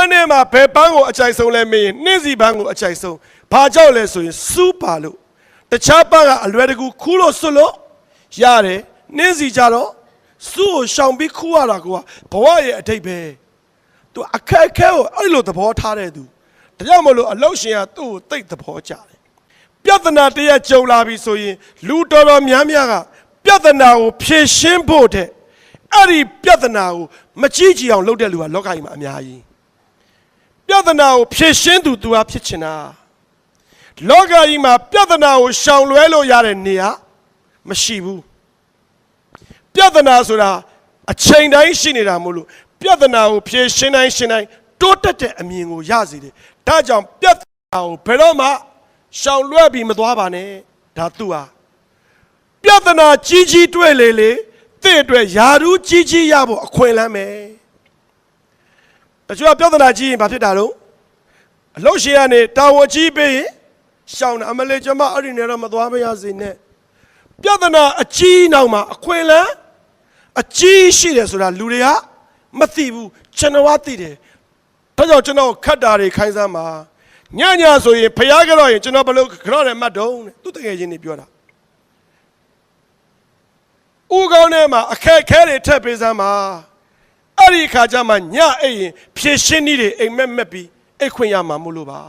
န်းထဲမှာဘယ်ပန်းကိုအကြိုက်ဆုံးလဲမေးရင်နှင်းစီပန်းကိုအကြိုက်ဆုံးဘာကြောင့်လဲဆိုရင်စူးပါလို့တခြားပန်းကအလွယ်တကူခူးလို့ဆွတ်လို့ရတယ်နှင်းစီကြတော့စူးကိုရှောင်ပြီးခူးရတာကဘဝရဲ့အတိတ်ပဲသူအခက်အခဲကိုအဲ့လိုသဘောထားတဲ့သူဒါကြောင့်မလို့အလုတ်ရှင်ကသူ့ကိုတိတ်သဘောကျတယ်ပြဿနာတစ်ရက်ကြုံလာပြီဆိုရင်လူတော်တော်များများကပြဿနာကိုဖြေရှင်းဖို့တဲ့အဲ့ဒီပြဿနာကိုမကြည့်ကြည့်အောင်လုပ်တဲ့လူကလောကကြီးမှာအများကြီး ပြဿနာကိုဖြေရှင်းသူသူဟာဖြစ်ချင်တာလောကကြီးမှာပြဿနာကိုရှောင်လွဲလို့ရတဲ့နေရာမရှိဘူးပြဿနာဆိုတာအချိန်တိုင်းရှိနေတာမို့လို့ပြဿနာကိုဖြေရှင်းတိုင်းရှင်းတိုင်းတိုးတက်တဲ့အမြင်ကိုရစေတယ်ဒါကြောင့်ပြဿနာကိုဘယ်တော့မှရှောင်လွှဲပြီးမသွားပါနဲ့ဒါသူဟာပြဿနာကြီးကြီးတွေ့လေလေတင့်အတွက်ယာရူးကြီးကြီးရဖို့အခွင့်အလမ်းပဲ တချို့ကပြဿနာကြီးရင်ဘာဖြစ်တာတော့အလုတ်ရှင်ကနေတာဝန်ကြီးပေးရင်ရှောင်းတာအမလေးကျွန်မအဲ့ဒီနေတော့မသွားမရစေနဲ့ပြဿနာအကြီးနောက်မှာအခွင့်အလမ်းအကြီးရှိတယ်ဆိုတာလူတွေကမသိဘူးကျွန်တော်ကသိတယ်ဒါကြောင့်ကျွန်တော်ခတ်တာတွေခိုင်းစမ်းပါညညဆိုရင်ဖျားကြတော့ရင်ကျွန်တော်ဘယ်လိုကြော့တယ်မှတ်တော့တဲ့သူတကယ်ချင်းနေပြောတာဦးကောင်းထဲမှာအခက်အခဲတွေထပ်ပေးစမ်းပါ အဲ့ဒီအခါကျမှညအိပ်ရင်ဖြည့်ရှင်းနည်းတွေအိမ်မက်မက်ပြီးအိတ်ခွင့်ရမှာမို့လို့ပါ